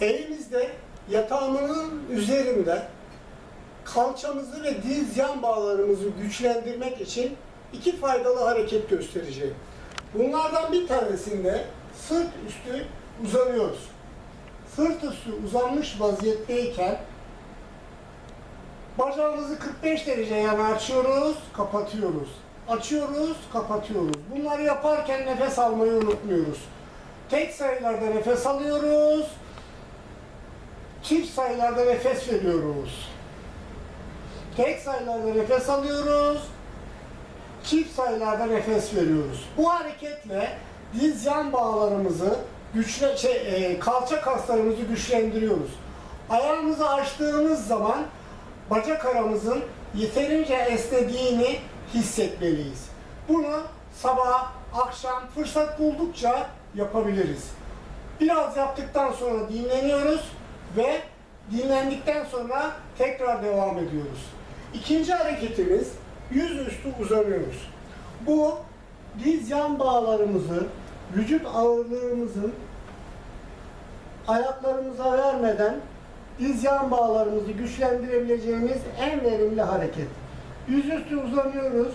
Elimizde yatağımızın üzerinde kalçamızı ve diz yan bağlarımızı güçlendirmek için iki faydalı hareket göstereceğim. Bunlardan bir tanesinde sırt üstü uzanıyoruz. Sırt üstü uzanmış vaziyetteyken bacağımızı 45 derece yana açıyoruz, kapatıyoruz. Açıyoruz, kapatıyoruz. Bunları yaparken nefes almayı unutmuyoruz. Tek sayılarda nefes alıyoruz. Çift sayılarda nefes veriyoruz. Tek sayılarda nefes alıyoruz. Çift sayılarda nefes veriyoruz. Bu hareketle diz yan bağlarımızı güçle şey, e, kalça kaslarımızı güçlendiriyoruz. Ayağımızı açtığımız zaman bacak aramızın yeterince esnediğini hissetmeliyiz. Bunu sabah, akşam fırsat buldukça yapabiliriz. Biraz yaptıktan sonra dinleniyoruz ve dinlendikten sonra tekrar devam ediyoruz. İkinci hareketimiz yüzüstü uzanıyoruz. Bu diz yan bağlarımızı, vücut ağırlığımızın ayaklarımıza vermeden diz yan bağlarımızı güçlendirebileceğimiz en verimli hareket. Yüzüstü uzanıyoruz.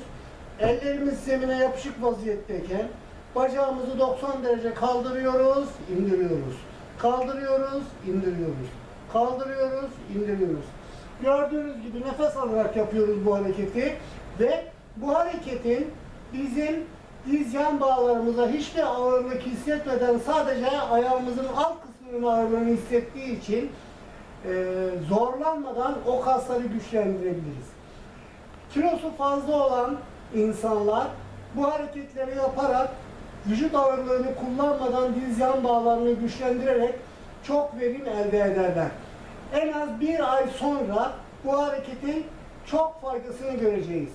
Ellerimiz zemine yapışık vaziyetteyken bacağımızı 90 derece kaldırıyoruz, indiriyoruz. Kaldırıyoruz, indiriyoruz. Kaldırıyoruz, indiriyoruz. Gördüğünüz gibi nefes alarak yapıyoruz bu hareketi ve bu hareketin bizim diz yan bağlarımıza hiçbir ağırlık hissetmeden sadece ayağımızın alt kısmının ağırlığını hissettiği için e, zorlanmadan o kasları güçlendirebiliriz. Kilosu fazla olan insanlar bu hareketleri yaparak vücut ağırlığını kullanmadan diz yan bağlarını güçlendirerek çok verim elde ederler. En az bir ay sonra bu hareketin çok faydasını göreceğiz.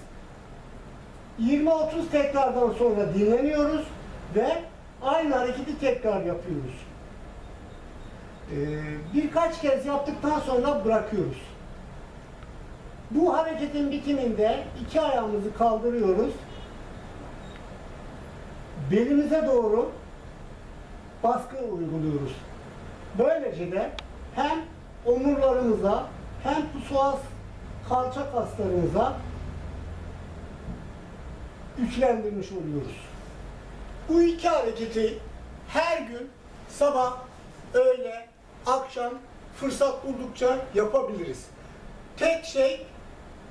20-30 tekrardan sonra dinleniyoruz ve aynı hareketi tekrar yapıyoruz. Ee, birkaç kez yaptıktan sonra bırakıyoruz. Bu hareketin bitiminde iki ayağımızı kaldırıyoruz. Belimize doğru baskı uyguluyoruz. Böylece de hem omurlarımıza hem psoas kalça kaslarımıza güçlendirmiş oluyoruz. Bu iki hareketi her gün sabah, öğle, akşam fırsat buldukça yapabiliriz. Tek şey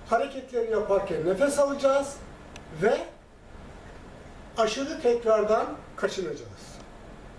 hareketleri yaparken nefes alacağız ve aşırı tekrardan kaçınacağız.